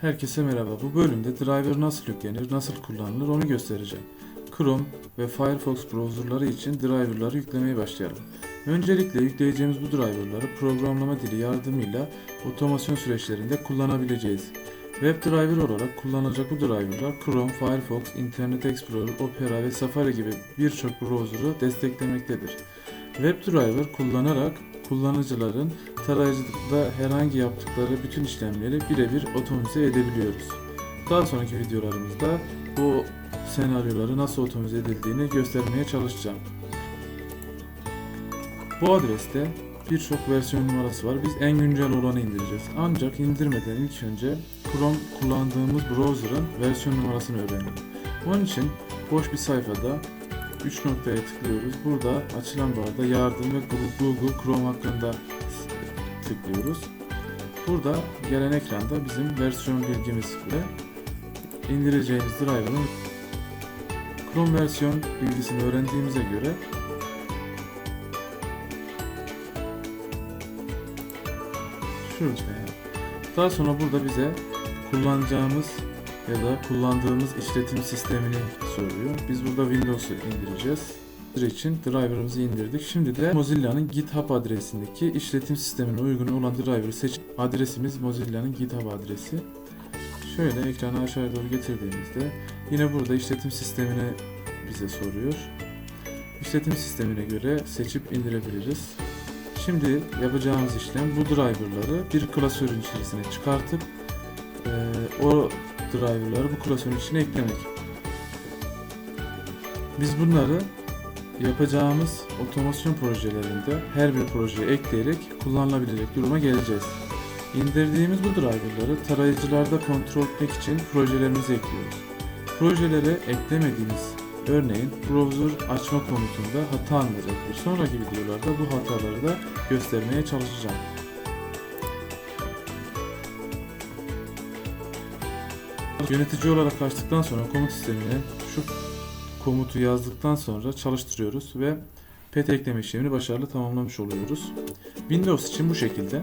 Herkese merhaba. Bu bölümde driver nasıl yüklenir, nasıl kullanılır onu göstereceğim. Chrome ve Firefox browserları için driverları yüklemeye başlayalım. Öncelikle yükleyeceğimiz bu driverları programlama dili yardımıyla otomasyon süreçlerinde kullanabileceğiz. Web driver olarak kullanılacak bu driverlar Chrome, Firefox, Internet Explorer, Opera ve Safari gibi birçok browser'ı desteklemektedir. Web driver kullanarak kullanıcıların tarayıcıda herhangi yaptıkları bütün işlemleri birebir otomatize edebiliyoruz. Daha sonraki videolarımızda bu senaryoları nasıl otomatize edildiğini göstermeye çalışacağım. Bu adreste birçok versiyon numarası var. Biz en güncel olanı indireceğiz. Ancak indirmeden ilk önce Chrome kullandığımız browser'ın versiyon numarasını öğrenelim. Onun için boş bir sayfada 3 noktaya tıklıyoruz. Burada açılan barda yardım ve Google Chrome hakkında tıklıyoruz. Burada gelen ekranda bizim versiyon bilgimiz ve indireceğimiz driver'ın Chrome versiyon bilgisini öğrendiğimize göre şurada. Daha sonra burada bize kullanacağımız ya da kullandığımız işletim sistemini soruyor. Biz burada Windows'u indireceğiz. için driver'ımızı indirdik. Şimdi de Mozilla'nın GitHub adresindeki işletim sistemine uygun olan driver'ı seç. Adresimiz Mozilla'nın GitHub adresi. Şöyle ekranı aşağıya doğru getirdiğimizde yine burada işletim sistemini bize soruyor. İşletim sistemine göre seçip indirebiliriz. Şimdi yapacağımız işlem bu driver'ları bir klasörün içerisine çıkartıp eee, o driver'ları bu klasörün içine eklemek. Biz bunları yapacağımız otomasyon projelerinde her bir projeye ekleyerek kullanılabilecek duruma geleceğiz. İndirdiğimiz bu driver'ları tarayıcılarda kontrol etmek için projelerimize ekliyoruz. Projelere eklemediğimiz örneğin browser açma komutunda hata alınacaktır. Sonraki videolarda bu hataları da göstermeye çalışacağım. Yönetici olarak açtıktan sonra komut sistemine şu komutu yazdıktan sonra çalıştırıyoruz ve pet ekleme işlemini başarılı tamamlamış oluyoruz. Windows için bu şekilde.